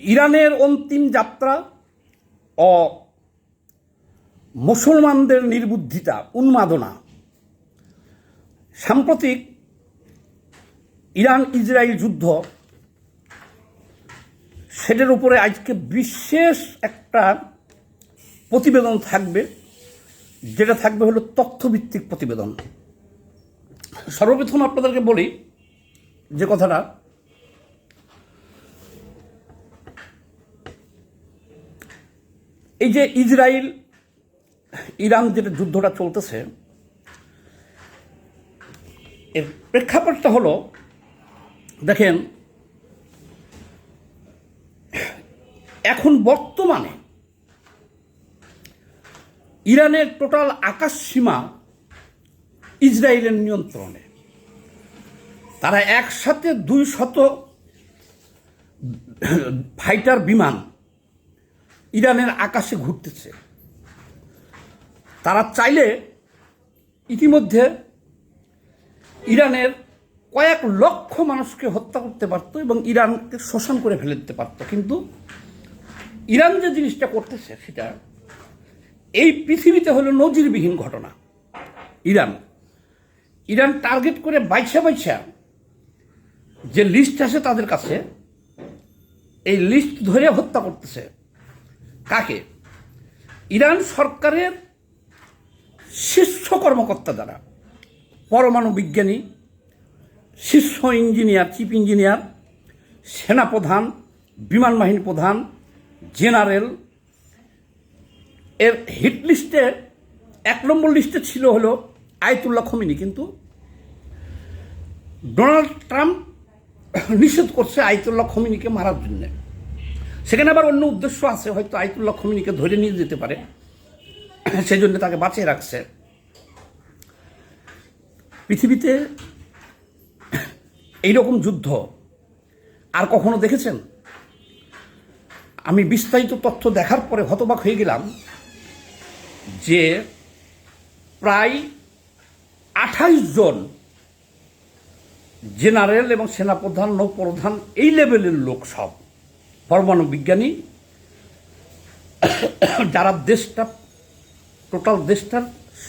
ইরানের অন্তিম যাত্রা ও মুসলমানদের নির্বুদ্ধিতা, উন্মাদনা। সাম্প্রতিক ইরান ইসরায়েল যুদ্ধ, সেটার উপরে আজকে বিশেষ একটা প্রতিবেদন থাকবে। যেটা থাকবে হলো তথ্যভিত্তিক প্রতিবেদন। সর্বপ্রথম আপনাদেরকে বলি যে কথাটা এই যে ইসরায়েল ইরান যেটা যুদ্ধটা চলতেছে, এর প্রেক্ষাপটটা হলো, দেখেন, এখন বর্তমানে ইরানের টোটাল আকাশ সীমা ইসরায়েলের নিয়ন্ত্রণে। তারা একসাথে দুই শত ফাইটার বিমান ইরানের আকাশে ঘুরতেছে। তারা চাইলে ইতিমধ্যে ইরানের কয়েক লক্ষ মানুষকে হত্যা করতে পারত এবং ইরানকে শোষণ করে ফেলে দিতে পারত। কিন্তু ইরান যে জিনিসটা করতেছে সেটা, এই পৃথিবীতে হলো নজিরবিহীন ঘটনা। ইরান ইরান টার্গেট করে বাইছা বাইছা যে লিস্ট আছে তাদের কাছে, এই লিস্ট ধরে হত্যা করতেছে। কাকে? ইরান সরকারের শীর্ষ কর্মকর্তা দ্বারা পরমাণু বিজ্ঞানী, শীর্ষ ইঞ্জিনিয়ার, চিফ ইঞ্জিনিয়ার, সেনাপ্রধান, বিমান বাহিনী প্রধান, জেনারেল। এর হিট লিস্টে এক নম্বর লিস্টে ছিল হলো আয়তুল্লাহ খমিনি, কিন্তু ডোনাল্ড ট্রাম্প নিষেধ করছে আয়তুল্লাহ খমিনিকে মারার জন্যে। সেখানে আবার অন্য উদ্দেশ্য আছে, হয়তো আয়তুল্লাহ খমিনিকে ধরে নিয়ে যেতে পারে। সেই জন্য তাকে বাঁচিয়ে রাখছে। পৃথিবীতে এইরকম যুদ্ধ আর কখনো দেখেছেন? আমি বিস্তারিত তথ্য দেখার পরে হতবাক হয়ে গেলাম যে প্রায় আঠাইশ জন জেনারেল এবং সেনাপ্রধান, নৌপ্রধান এই লেভেলের লোক সব পরমাণু বিজ্ঞানী, যারা দেশটা টোটাল দেশটার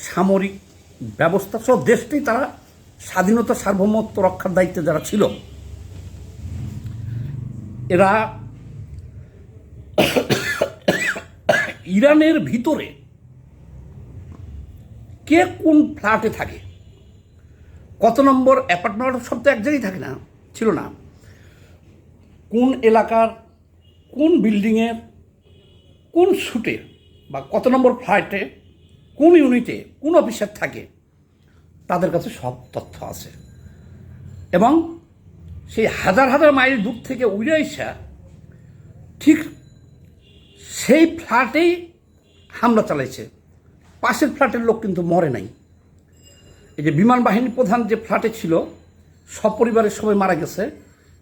সামরিক ব্যবস্থা সব দেশটাই তারা স্বাধীনতা সার্বভৌমত্ব রক্ষার দায়িত্বে যারা ছিল, এরা ইরানের ভিতরে কে কোন ফ্ল্যাটে থাকে? কত নম্বর অ্যাপার্টমেন্ট? সব তো এক জায়গায় থাকে না, ছিল না। কোন এলাকার কোন বিল্ডিংয়ের কোন শুটে বা কত নম্বর ফ্ল্যাটে কোন ইউনিটে কোন অফিসার থাকে, তাদের কাছে সব তথ্য আছে। এবং সেই হাজার হাজার মাইল দূর থেকে উড়ে আসা ঠিক সেই ফ্ল্যাটেই হামলা চালাইছে। পাশের ফ্ল্যাটের লোক কিন্তু মরে নাই। এই যে বিমান বাহিনী প্রধান যে ফ্ল্যাটে ছিল, সপরিবারের সবাই মারা গেছে,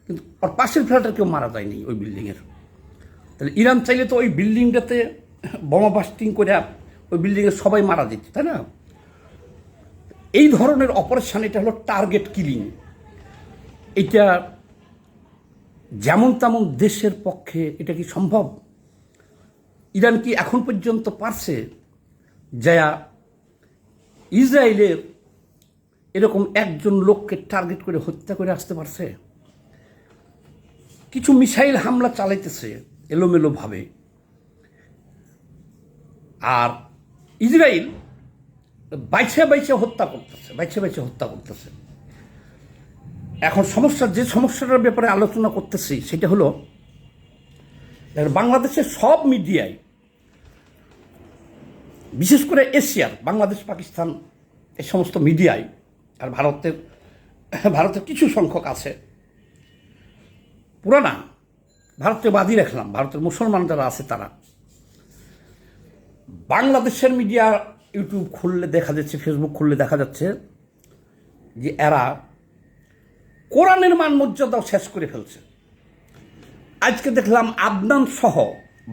কিন্তু ওর পাশের ফ্ল্যাটের কেউ মারা যায়নি ওই বিল্ডিংয়ের তাহলে ইরান চাইলে তো ওই বিল্ডিংটাতে বোমা বাস্টিং করে ওই বিল্ডিংয়ে সবাই মারা যেত, তাই না? এই ধরনের অপারেশন এটা হলো টার্গেট কিলিং এটা যেমন তেমন দেশের পক্ষে এটা কি সম্ভব? ইরান কি এখন পর্যন্ত পারছে যা ইসরায়েলের এরকম একজন লোককে টার্গেট করে হত্যা করে আসতে পারছে? কিছু মিসাইল হামলা চালাইতেছে। এলোমেলোভাবে। আর ইসরায়েল বাইছে বাইছে হত্যা করতেছে, বাইছে বাইছে হত্যা করতেছে। এখন সমস্যা, যে সমস্যাটার ব্যাপারে আলোচনা করতেছি, সেটা হলো বাংলাদেশের সব মিডিয়ায়, বিশেষ করে এশিয়ার, বাংলাদেশ, পাকিস্তান, এই সমস্ত মিডিয়ায়, আর ভারতের ভারতের কিছু সংখ্যক আছে, পুরানা ভারতে বাদই রাখলাম। ভারতের মুসলমান যারা আছে তারা। বাংলাদেশের মিডিয়া ইউটিউব খুললে দেখা যাচ্ছে, ফেসবুক খুললে দেখা যাচ্ছে যে এরা কোরআনের মান মর্যাদাও শেষ করে ফেলছে। আজকে দেখলাম আদনান সহ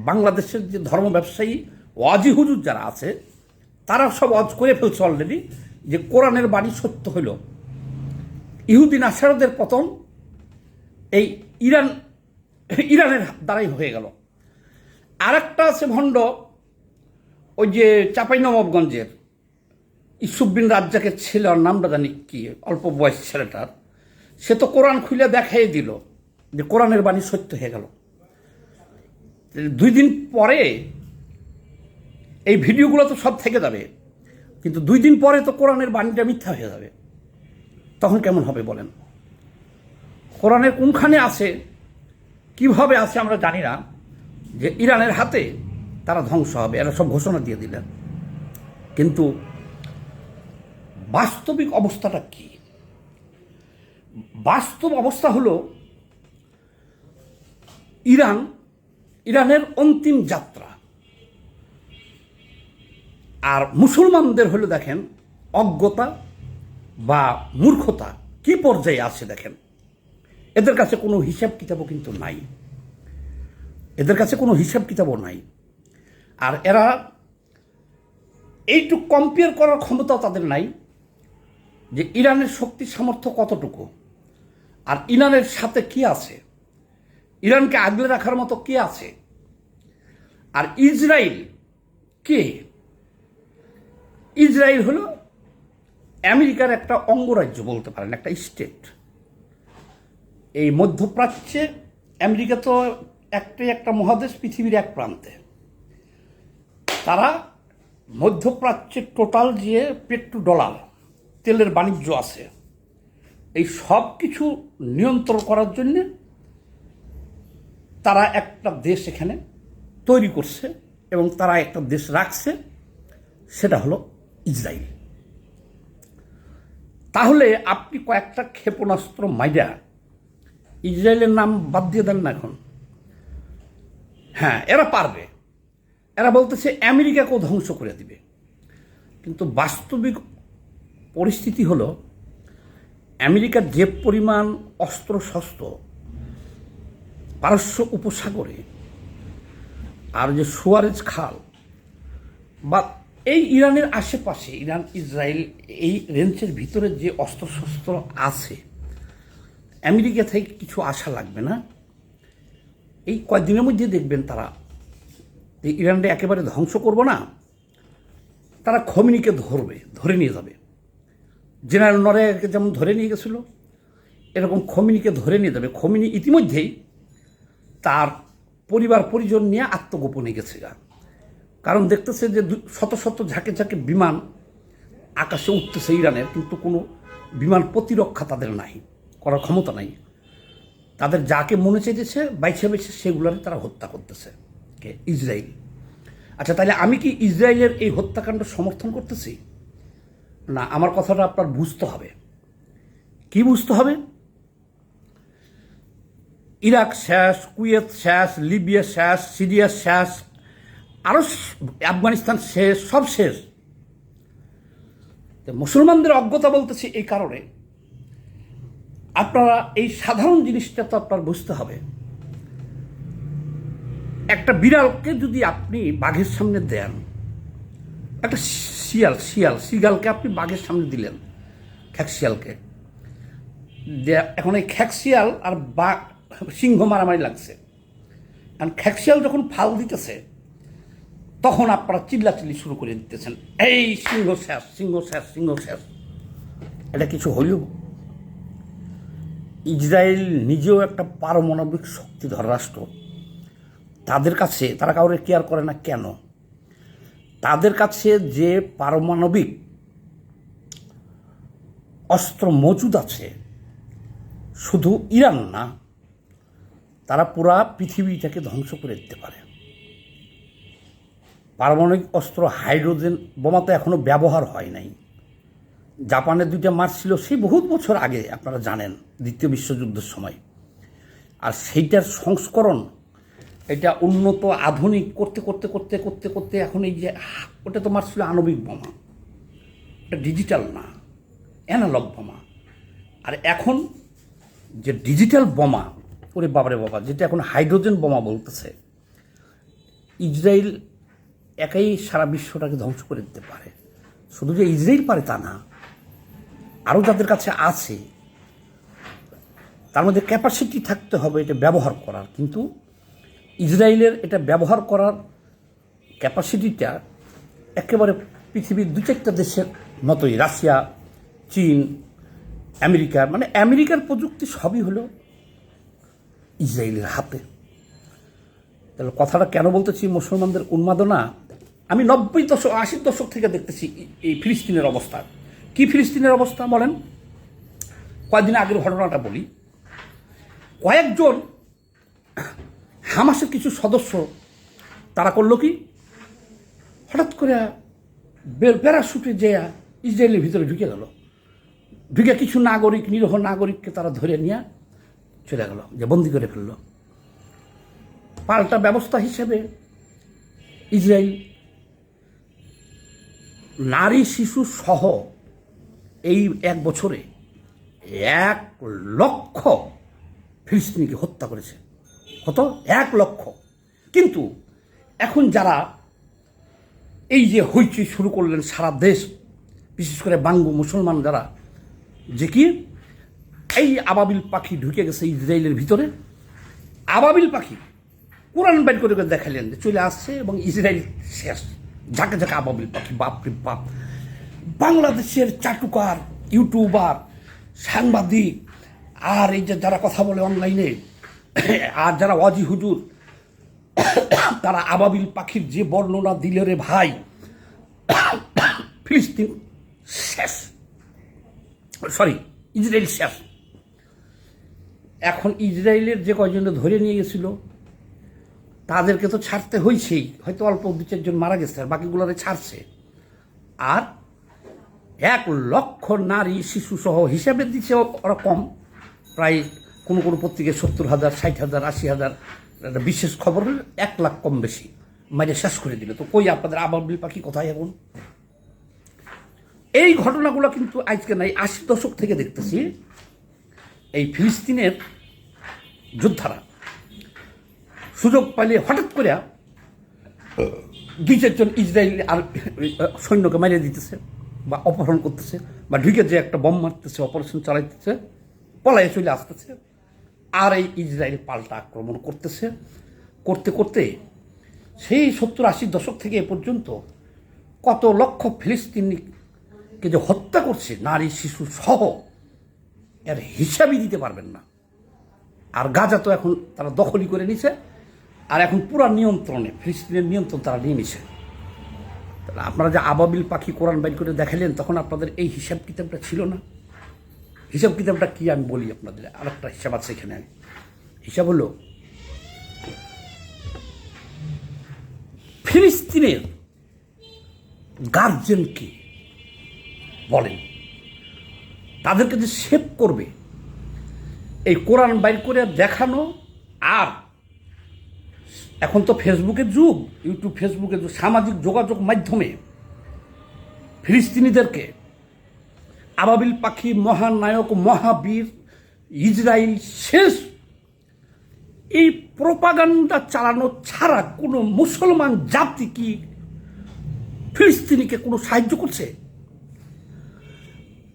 বাংলাদেশের যে ধর্ম ব্যবসায়ী ওয়াজি হুজুর যারা আছে, তারা সব অজ করে ফেলছে অলরেডি যে কোরআনের বাণী সত্য হইল। ইহুদিন আসারদের পতন, এই ইরান ইরানের দ্বারাই হয়ে গেল। আরেকটা আছে ভণ্ড, ওই যে চাঁপাইনবাবগঞ্জের। ইসুফ বিন রাজ্জাকের ছেলে, ওর নামটা জানি কি, অল্প বয়স ছেলেটার। সে তো কোরআন খুলে দেখাই দিল যে কোরআনের বাণী সত্য হয়ে গেল। দুই দিন পরে এই ভিডিওগুলো তো সব থেকে যাবে, কিন্তু দুই দিন পরে তো কোরআনের বাণীটা মিথ্যা হয়ে যাবে। তখন কেমন হবে বলেন? কোরআনের কোনখানে আছে কীভাবে আছে আমরা জানি না, যে ইরানের হাতে তারা ধ্বংস হবে, এরা সব ঘোষণা দিয়ে দিলেন। কিন্তু বাস্তবিক অবস্থাটা কি? বাস্তব অবস্থা হলো, ইরান, ইরানের অন্তিম যাত্রা। আর মুসলমানদের হলো দেখেন, অজ্ঞতা বা মূর্খতা। কি পর্যায়ে আছে দেখেন? এদের কাছে কোনো হিসাব কিতাবও কিন্তু নাই। এদের কাছে কোনো হিসাব কিতাবও নাই। আর এরা এইটুক কম্পেয়ার করার ক্ষমতাও তাদের নাই যে ইরানের শক্তি সামর্থ্য কতটুকু। আর ইরানের সাথে কি আছে? ইরানকে আগলে রাখার মতো কে আছে? আর ইসরায়েল কে? ইসরায়েল হলো আমেরিকার একটা অঙ্গরাজ্য বলতে পারেন, একটা স্টেট এই মধ্যপ্রাচ্যে আমেরিকা তো একটাই একটা মহাদেশ, পৃথিবীর এক প্রান্তে। তারা মধ্যপ্রাচ্যের টোটাল যে পেট্রো ডলার তেলের বাণিজ্য আছে, এই সব কিছু নিয়ন্ত্রণ করার জন্যে তারা একটা দেশ এখানে তৈরি করছে এবং তারা একটা দেশ রাখছে, সেটা হলো ইসরায়েল। তাহলে আপনি কয়েকটা ক্ষেপণাস্ত্র মাইরা ইসরায়েলের নাম বাদ দিয়ে দেন না এখন। হ্যাঁ এরা পারবে। এরা বলতেছে আমেরিকাকেও ধ্বংস করে দিবে। কিন্তু বাস্তবিক পরিস্থিতি হলো, আমেরিকার যে পরিমাণ অস্ত্র শস্ত্র পারস্য উপসাগরে আর যে সুয়ারেজ খাল বা এই ইরানের আশেপাশে ইরান ইসরায়েল এই রেঞ্জের ভিতরে যে অস্ত্রশস্ত্র আছে আমেরিকা থেকে কিছু আশা লাগবে না। এই কয়েকদিনের মধ্যে দেখবেন তারা যে ইরানটা একেবারে ধ্বংস করব না, তারা খমিনিকে ধরবে, ধরে নিয়ে যাবে। জেনারেল নরেকে যেমন ধরে নিয়ে গেছিল, এরকম খমিনিকে ধরে নিয়ে যাবে। খমিনি ইতিমধ্যেই তার পরিবার, পরিজন নিয়ে আত্মগোপনে গেছে কারণ দেখতেছে যে শত শত ঝাঁকে ঝাঁকে বিমান আকাশে উঠতেছে ইরানের, কিন্তু কোনো বিমান প্রতিরক্ষা তাদের নাই। করার ক্ষমতা নাই। তাদের যাকে মনে চেয়েছে বাইছে বাইছে সেগুলোর তারা হত্যা করতেছে। কে? ইসরায়েল আচ্ছা তাহলে আমি কি ইসরায়েলের এই হত্যাকাণ্ড সমর্থন করতেছি? না, আমার কথাটা আপনার বুঝতে হবে। কি বুঝতে হবে? ইরাক শেষ কুয়েত শেষ লিবিয়া শেষ সিরিয়া শেষ আরও আফগানিস্তান শেষ, সব শেষ। মুসলমানদের অজ্ঞতা বলতেছি এই কারণে। আপনারা এই সাধারণ জিনিসটা তো আপনার বুঝতে হবে। একটা বিড়ালকে যদি আপনি বাঘের সামনে দেন, একটা শিয়াল শিয়াল, শিয়ালকে আপনি বাঘের সামনে দিলেন, খ্যাক শিয়ালকে এখন এই খ্যাক শিয়াল আর বাঘ সিংহ মারামারি লাগছে। কারণ খ্যাক শিয়াল যখন ফাল দিতেছে, তখন আপনারা চিল্লাচিল্লি শুরু করে দিতেছেন, এই সিংহ শেষ সিংহ শেষ সিংহ শেষ। এটা কিছু হইল? ইসরায়েল নিজেও একটা পারমাণবিক শক্তিধর রাষ্ট্র। তাদের কাছে তারা কাউরে কেয়ার করে না কেন? তাদের কাছে যে পারমাণবিক অস্ত্র মজুদ আছে, শুধু ইরান না, তারা পুরা পৃথিবীটাকে ধ্বংস করে দিতে পারে। পারমাণবিক অস্ত্র, হাইড্রোজেন, বোমা তো এখনও ব্যবহার হয় নাই। জাপানের দুইটা মারছিল সেই বহুত বছর আগে, আপনারা জানেন, দ্বিতীয় বিশ্বযুদ্ধের সময়। আর সেইটার সংস্করণ, এটা উন্নত আধুনিক করতে করতে করতে করতে করতে এখন এই যে, ওটা তো মারছিল আণবিক বোমা। এটা ডিজিটাল না, অ্যানালগ বোমা। আর এখন যে ডিজিটাল বোমা, ওরে বাবারে বাবা, যেটা এখন হাইড্রোজেন বোমা বলতেছে, ইসরায়েল একাই সারা বিশ্বটাকে ধ্বংস করে দিতে পারে। শুধু যে ইসরায়েল পারে তা না আরও যাদের কাছে আছে, তার মধ্যে ক্যাপাসিটি থাকতে হবে এটা ব্যবহার করার। কিন্তু ইসরায়েলের এটা ব্যবহার করার ক্যাপাসিটিটা একেবারে পৃথিবীর দু চারটা দেশের মতোই। রাশিয়া, চীন, আমেরিকা মানে আমেরিকার প্রযুক্তি সবই হলো ইসরায়েলের হাতে। তাহলে কথাটা কেন বলতেছি মুসলমানদের উন্মাদনা? আমি নব্বই দশক, আশির দশক থেকে দেখতেছি এই- ফিলিস্তিনের অবস্থা। কি ফিলিস্তিনের অবস্থা বলেন? কয়েকদিন আগের ঘটনাটা বলি। কয়েকজন হামাসের কিছু সদস্য তারা করল কি? হঠাৎ করে প্যারাশুটে যে ইসরায়েলের ভিতরে ঢুকে গেল। ঢুকে কিছু নাগরিক, নিরহ নাগরিককে তারা ধরে নিয়ে চলে গেল, যে বন্দি করে ফেলল। পাল্টা ব্যবস্থা হিসেবে ইসরায়েল নারী, শিশু সহ এই এক বছরে এক লক্ষ ফিলিস্তিনিকে হত্যা করেছে। কত? এক লক্ষ। কিন্তু এখন যারা এই যে হইচই শুরু করলেন সারা দেশ, বিশেষ করে বাঙ্গু মুসলমান যারা, যে কি এই আবাবিল পাখি ঢুকে গেছে ইসরায়েলের ভিতরে। আবাবিল পাখি কোরআন বাইর করে দেখালেন চলে আসছে এবং ইসরায়েল শেষ। ঝাঁকে ঝাঁকে আবাবিল পাখি, বাপরে বাপ। বাংলাদেশের চাটুকার ইউটিউবার, সাংবাদিক, আর এই যে যারা কথা বলে অনলাইনে, আর যারা ওয়াজি হুজুর, তারা আবাবিল পাখির যে বর্ণনা দিল রে ভাই, ফিলিস্তিন শেষ। সরি, ইসরায়েল শেষ। এখন ইসরায়েলের যে কয়জনে ধরে নিয়ে গেছিল, তাদেরকে তো ছাড়তে হয়েছেই হয়তো অল্প দু চারজন মারা গেছে, আর বাকিগুলোরে ছাড়ছে। আর এক লক্ষ নারী শিশু সহ হিসাবে দিচ্ছে ওরা কম। প্রায় কোনো কোনো পত্রিকায় সত্তর হাজার, ষাট হাজার, আশি হাজার, একটা বিশেষ খবর হলে এক লাখ কম বেশি। মাইরে শেষ করে দিল। তো কই আপনাদের আবাবিল পাখি কোথায় এখন? এই ঘটনাগুলো কিন্তু আজকে নাই, আশি দশক থেকে দেখতেছি। এই ফিলিস্তিনের যোদ্ধারা সুযোগ পাইলে হঠাৎ করে দুই চারজন ইসরায়েল আর সৈন্যকে মারিয়ে দিতেছে। বা অপহরণ করতেছে বা ঢুকে যে একটা বম মারতেছে অপারেশন চালাইতেছে, পলায়ে চলে আসতেছে। আর এই ইসরায়েল পাল্টা আক্রমণ করতেছে। করতে করতে সেই সত্তর আশি দশক থেকে এ পর্যন্ত কত লক্ষ ফিলিস্তিনিকে যে হত্যা করছে, নারী, শিশু সহ, এর হিসাবই দিতে পারবেন না। আর গাজা তো এখন তারা দখলই করে নিছে, আর এখন পুরা নিয়ন্ত্রণে, ফিলিস্তিনের নিয়ন্ত্রণ তারা নিয়ে নিছে। আপনারা যে আবাবিল পাখি কোরআন বাইর করে দেখালেন, তখন আপনাদের এই হিসাব কিতাবটা ছিল না? হিসাব কিতাবটা কি আমি বলি আপনাদের? আর একটা হিসাব আছে এখানে। আমি হিসাব হলো, ফিলিস্তিনের গার্জেনকে বলেন, তাদেরকে যে সেভ করবে, এই কোরআন বাইর করে দেখানো আর এখন তো ফেসবুকের যুগ, ইউটিউব, ফেসবুকের যুগ, সামাজিক যোগাযোগ মাধ্যমে ফিলিস্তিনিদেরকে আবাবিল পাখি, মহানায়ক, মহাবীর ইসরায়েল শেষ। এই প্রপাগান্ডা চালানো ছাড়া কোনো মুসলমান জাতি কি ফিলিস্তিনিকে কোনো সাহায্য করছে?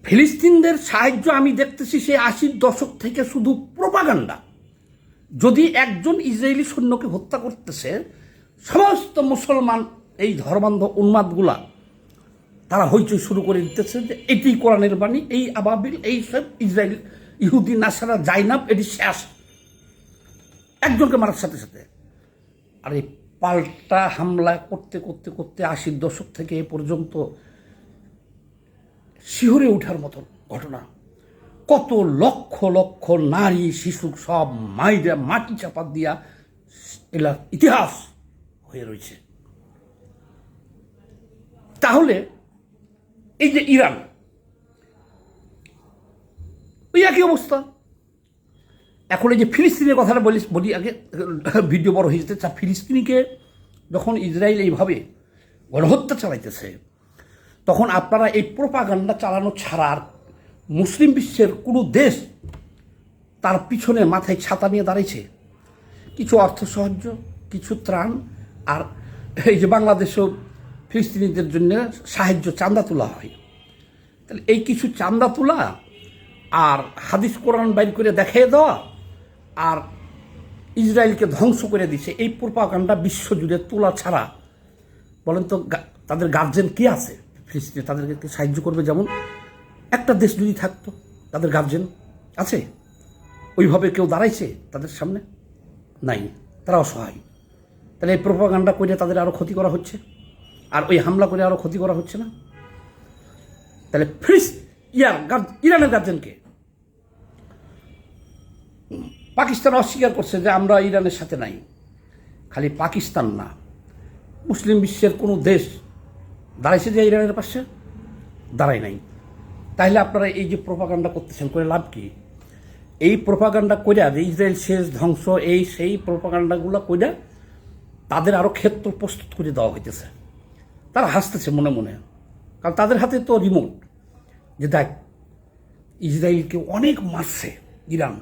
ফিলিস্তিনদের সাহায্য আমি দেখতেছি সে আশির দশক থেকে শুধু প্রপাগান্ডা। যদি একজন ইসরায়েলি সৈন্যকে হত্যা করতেছে, সমস্ত মুসলমান এই ধর্মান্ধ উন্মাদগুলা, তারা হইচই শুরু করে দিতেছে যে এটি কোরআনের বাণী, এই আবাবিল, এই সব ইসরায়েল, ইহুদি, নাসারা, জাইনাব, এটি শেষ। একজনকে মারার সাথে সাথে। আর এই পাল্টা হামলা করতে করতে করতে আশির দশক থেকে এ পর্যন্ত শিহরে ওঠার মতন ঘটনা। কত লক্ষ লক্ষ নারী শিশু সব মাইরা মাটি চাপা দিয়া এলা ইতিহাস হয়ে রয়েছে তাহলে এই যে ইরান, ওই একই অবস্থা। এখন এই যে ফিলিস্তিনের কথাটা বলি বলি আগে, ভিডিও বড় হয়ে যেতে ফিলিস্তিনিকে যখন ইসরায়েল এইভাবে গণহত্যা চালাইতেছে, তখন আপনারা এই প্রোপাগান্ডা চালানো ছাড়া আর মুসলিম বিশ্বের কোনো দেশ তার পিছনে মাথায় ছাতা নিয়ে দাঁড়িয়েছে। কিছু অর্থ সাহায্য, কিছু ত্রাণ, আর এই যে বাংলাদেশেও ফিলিস্তিনিদের জন্য সাহায্য চান্দা তোলা হয়। তাহলে এই কিছু চান্দা তোলা আর হাদিস কোরআন বাইর করে দেখিয়ে দেওয়া আর ইসরায়েলকে ধ্বংস করে দিছে, এই প্রোপাগান্ডা বিশ্বজুড়ে তোলা ছাড়া। বলেন তো তাদের গার্জেন কে আছে? ফিলিস্তিনে তাদেরকে সাহায্য করবে যেমন একটা দেশ যদি থাকতো, তাদের গার্জেন আছে? ওইভাবে কেউ দাঁড়াইছে তাদের সামনে? নাই, তারা অসহায়। তাহলে এই প্রোপাগান্ডা করে তাদের আরও ক্ষতি করা হচ্ছে? আর ওই হামলা করে আরও ক্ষতি করা হচ্ছে না? তাহলে ফ্রিস ইয়ার ইরানের গার্জেনকে পাকিস্তান অস্বীকার করছে যে আমরা ইরানের সাথে নাই। খালি পাকিস্তান না। মুসলিম বিশ্বের কোনো দেশ দাঁড়াইছে যে ইরানের পাশে? দাঁড়ায় নাই। তাহলে আপনারা এই যে প্রোপাগান্ডা করতেছেন, করে লাভ কি? এই প্রোপাগান্ডা কইরা যে ইসরায়েল শেষ ধ্বংস, এই সেই প্রোপাগান্ডাগুলো কইরা তাদের আরও ক্ষেত্র প্রস্তুত করে দেওয়া হইতেছে। তারা হাসতেছে মনে মনে। কারণ তাদের হাতে তো রিমোট যে দেখ, ইসরায়েলকে অনেক মারছে ইরান।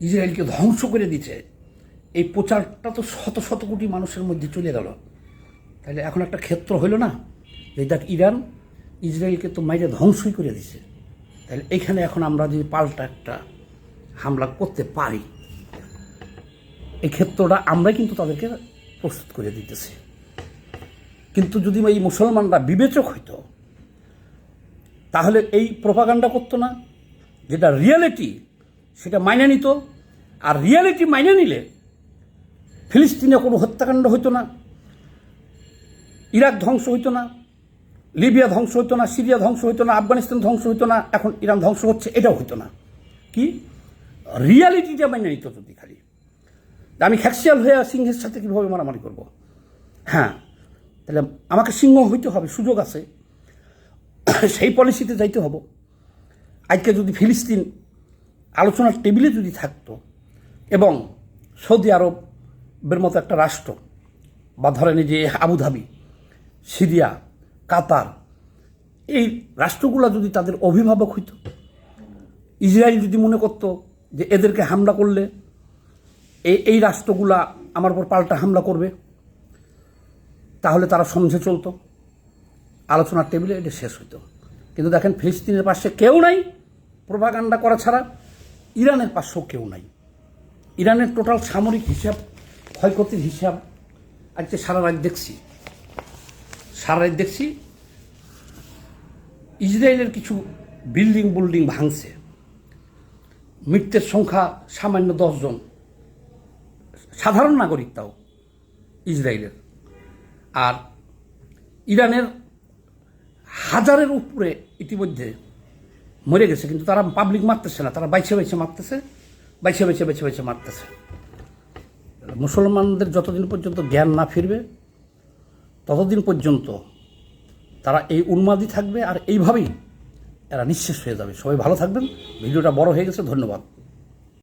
ইসরায়েলকে ধ্বংস করে দিচ্ছে এই প্রচারটা তো শত শত কোটি মানুষের মধ্যে চলে গেল। তাহলে এখন একটা ক্ষেত্র হইল না? যে দেখ, ইরান ইসরায়েলকে তো মাইরে ধ্বংসই করে দিছে। তাহলে এখানে এখন আমরা যদি পাল্টা একটা হামলা করতে পারি, এই ক্ষেত্রটা আমরাই কিন্তু তাদেরকে প্রস্তুত করে দিতেছি। কিন্তু যদি এই মুসলমানরা বিবেচক হইতো, তাহলে এই প্রপাগান্ডা করতো না, যেটা রিয়ালিটি সেটা মাইনে নিত, আর রিয়ালিটি মাইনে নিলে ফিলিস্তিনে কোনো হত্যাকাণ্ড হইতো না, ইরাক ধ্বংস হইতো না লিবিয়া ধ্বংস হইতো না, সিরিয়া ধ্বংস হইতো না, আফগানিস্তান ধ্বংস হইতো না, এখন ইরান ধ্বংস হচ্ছে, এটাও হইতো না। কি? রিয়ালিটিটা মেনে নিত যদি খালি। আমি খ্যাক্সিয়াল হয়ে সিংহের সাথে কীভাবে মারামারি করব? হ্যাঁ তাহলে আমাকে সিংহ হইতে হবে, সুযোগ আছে। সেই পলিসিতে যাইতে হব। আজকে যদি ফিলিস্তিন আলোচনার টেবিলে যদি থাকতো এবং সৌদি আরবের মতো একটা রাষ্ট্র বা ধরেন যে আবুধাবি, সিরিয়া কাতার, এই রাষ্ট্রগুলো যদি তাদের অভিভাবক হইতো ইসরায়েল যদি মনে করতো যে এদেরকে হামলা করলে এই এই রাষ্ট্রগুলা আমার উপর পাল্টা হামলা করবে, তাহলে তারা সমঝে চলতো। আলোচনার টেবিলে এটা শেষ হইতো। কিন্তু দেখেন, ফিলিস্তিনের পাশে কেউ নাই প্রভাকাণ্ডা করা ছাড়া ইরানের পাশেও কেউ নাই। ইরানের টোটাল সামরিক হিসাব, ক্ষয়ক্ষতির হিসাব আজকে সারা রাত দেখছি। সারা রাত দেখছি ইসরায়েলের কিছু বিল্ডিং বিল্ডিং ভাঙছে। মৃত্যুর সংখ্যা সামান্য দশজন। সাধারণ নাগরিক তাও ইসরায়েলের। আর ইরানের হাজারের উপরে ইতিমধ্যে মরে গেছে, কিন্তু তারা পাবলিক মারতেছে না, তারা বাইছে বাইছে মারতেছে, বাইছে বাইছে বাইছে বাইছে মারতেছে। মুসলমানদের যতদিন পর্যন্ত জ্ঞান না ফিরবে ততদিন পর্যন্ত তারা এই উন্মাদি থাকবে আর এইভাবেই এরা নিঃশেষ হয়ে যাবে। সবাই ভালো থাকবেন। ভিডিওটা বড় হয়ে গেছে। ধন্যবাদ।